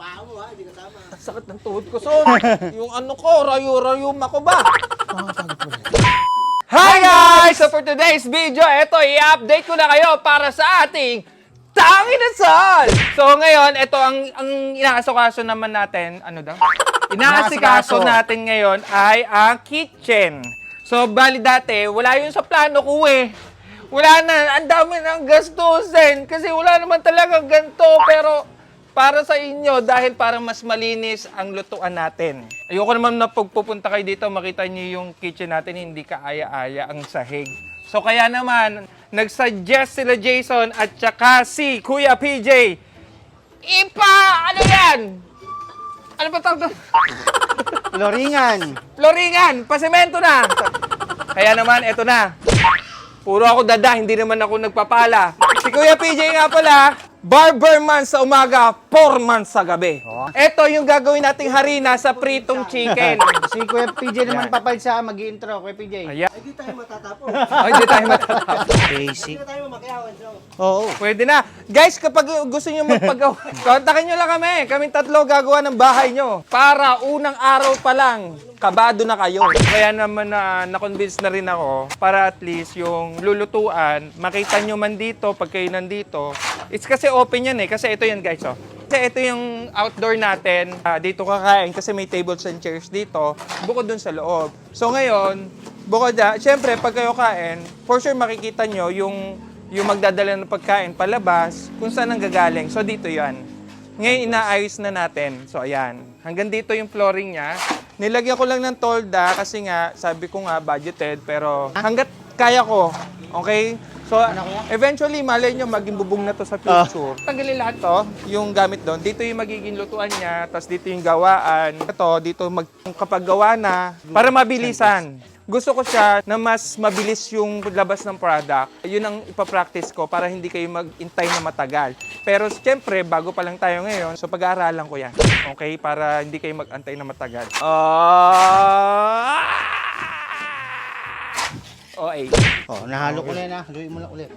paa mo ha, hindi ka tama. Sakit ng tuhod ko, son. yung ano ko, rayo-rayum ako ba? Hi guys! So for today's video, eto, i-update ko na kayo para sa ating Tangi na Sol! So ngayon, ito ang, ang inaasikaso naman natin, ano daw? Inaasikaso Inaasikaso. natin ngayon ay ang kitchen. So bali dati, wala yun sa plano ko eh. Wala na, ang dami ng gastusin kasi wala naman talaga ganito pero para sa inyo dahil para mas malinis ang lutuan natin. Ayoko naman na pagpupunta kayo dito, makita niyo yung kitchen natin, hindi kaaya-aya ang sahig. So kaya naman, nag-suggest sila Jason at saka si Kuya PJ. Ipa! Ano yan? Ano ba tawag doon? Loringan. Floringan! Pasemento na! Kaya naman, eto na. Puro ako dada, hindi naman ako nagpapala. Si Kuya PJ nga pala, barber man sa umaga, four man sa gabi. Oh. Eto yung gagawin nating harina sa pritong chicken. Si Kuya PJ naman papalit sa mag-intro, Kuya PJ. Ayan. Ay, di tayo matatapos. Ay, hindi tayo matatapos. Basic. na tayo mamakyawan. So, Oo. Pwede na. Guys, kapag gusto nyo magpagawa, kontakin nyo lang kami. Kaming tatlo gagawa ng bahay nyo. Para unang araw pa lang, kabado na kayo. Kaya naman na na-convince na rin ako para at least yung lulutuan, makita nyo man dito pag kayo nandito. It's kasi open yan eh. Kasi ito yan guys oh. Kasi ito yung outdoor natin. Ah, dito kakain kasi may tables and chairs dito. Bukod dun sa loob. So ngayon, bukod na, syempre pag kayo kain, for sure makikita nyo yung yung magdadala ng pagkain palabas, kung saan ang gagaling. So dito yan. Ngayon inaayos na natin. So ayan. Hanggang dito yung flooring niya. Nilagyan ko lang ng tolda kasi nga, sabi ko nga budgeted, pero hanggat kaya ko. Okay? So, eventually, malay nyo, maging bubong na to sa future. Tanggalin lahat to, yung gamit doon. Dito yung magiging lutuan niya, tapos dito yung gawaan. Ito, dito mag, kapag gawa na, para mabilisan. Gusto ko siya na mas mabilis yung labas ng product. Yun ang ipapractice ko para hindi kayo mag-intay na matagal. Pero siyempre, bago pa lang tayo ngayon, so pag-aaralan ko yan. Okay? Para hindi kayo mag-antay na matagal. Ah! Okay. Oh, nahalo ko na yan ha. Haluin mo lang ulit.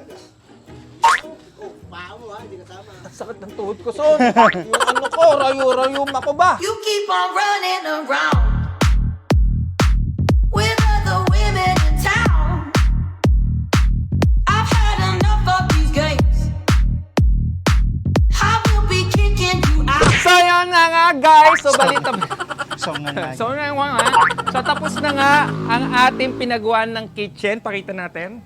oh, paa mo ha, hindi ka tama. Sakit ng tuhod ko, son. yung ano ko, rayo-rayum ako ba? You keep on running around guys, so balita Song na nga, so tapos na nga ang ating pinagawa ng kitchen, pakita natin.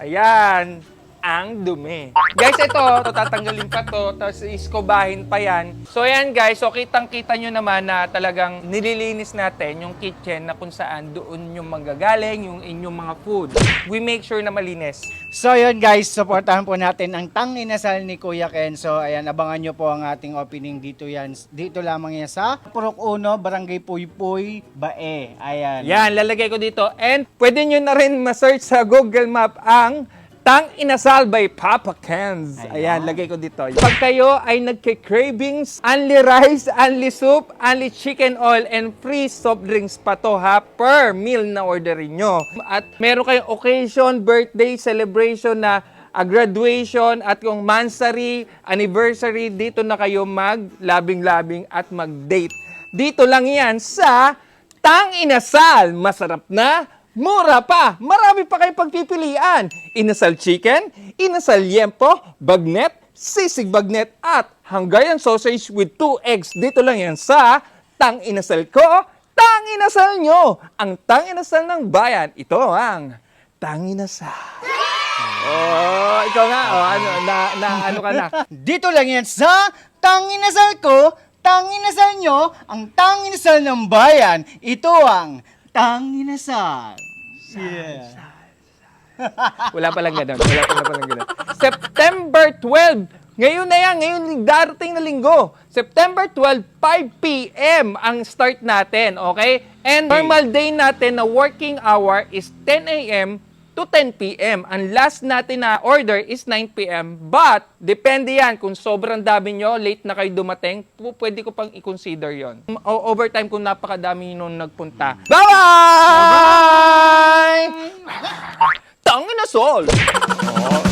Ayan, ang dumi. Guys, ito, to, tatanggalin pa to, tapos iskobahin pa yan. So ayan guys, so kitang-kita nyo naman na talagang nililinis natin yung kitchen na kung saan doon yung manggagaling, yung inyong mga food. We make sure na malinis. So yun guys, supportahan po natin ang tang inasal ni Kuya Ken. So ayan, abangan nyo po ang ating opening dito yan. Dito lamang yan sa Purok Uno, Barangay Puypuy, Bae. Ayan. Yan, lalagay ko dito. And pwede nyo na rin ma-search sa Google Map ang Tang Inasal by Papa Ken's. Ayan, lagay ko dito. Pag kayo ay nagke-cravings, only rice, only soup, only chicken oil, and free soft drinks pa to ha, per meal na orderin nyo. At meron kayong occasion, birthday, celebration na a graduation at kung mansary, anniversary, dito na kayo mag-labing-labing at mag-date. Dito lang yan sa Tang Inasal. Masarap na, mura pa. Marami pa kayong pagpipilian. Inasal chicken, inasal yempo, bagnet, sisig bagnet at Hungarian sausage with 2 eggs. Dito lang yan sa Tang Inasal ko, Tang Inasal nyo. Ang Tang Inasal ng bayan. Ito ang Tang Inasal. Oh, ikaw nga. Oh, ano, na, na, ano ka na? Dito lang yan sa tang inasal ko, tang inasal nyo, ang tang inasal ng bayan. Ito ang tang inasal. Yeah. Wala palang ganun. Wala pala palang ganun. September 12. Ngayon na yan. Ngayon darating na linggo. September 12, 5 p.m. ang start natin. Okay? And normal day natin na working hour is 10 a.m. to 10 p.m. Ang last natin na order is 9 p.m. But, depende yan. Kung sobrang dami nyo, late na kayo dumating, pwede ko pang i-consider yon. O- overtime kung napakadami nung nagpunta. Bye-bye! Tangin na sol! Oh.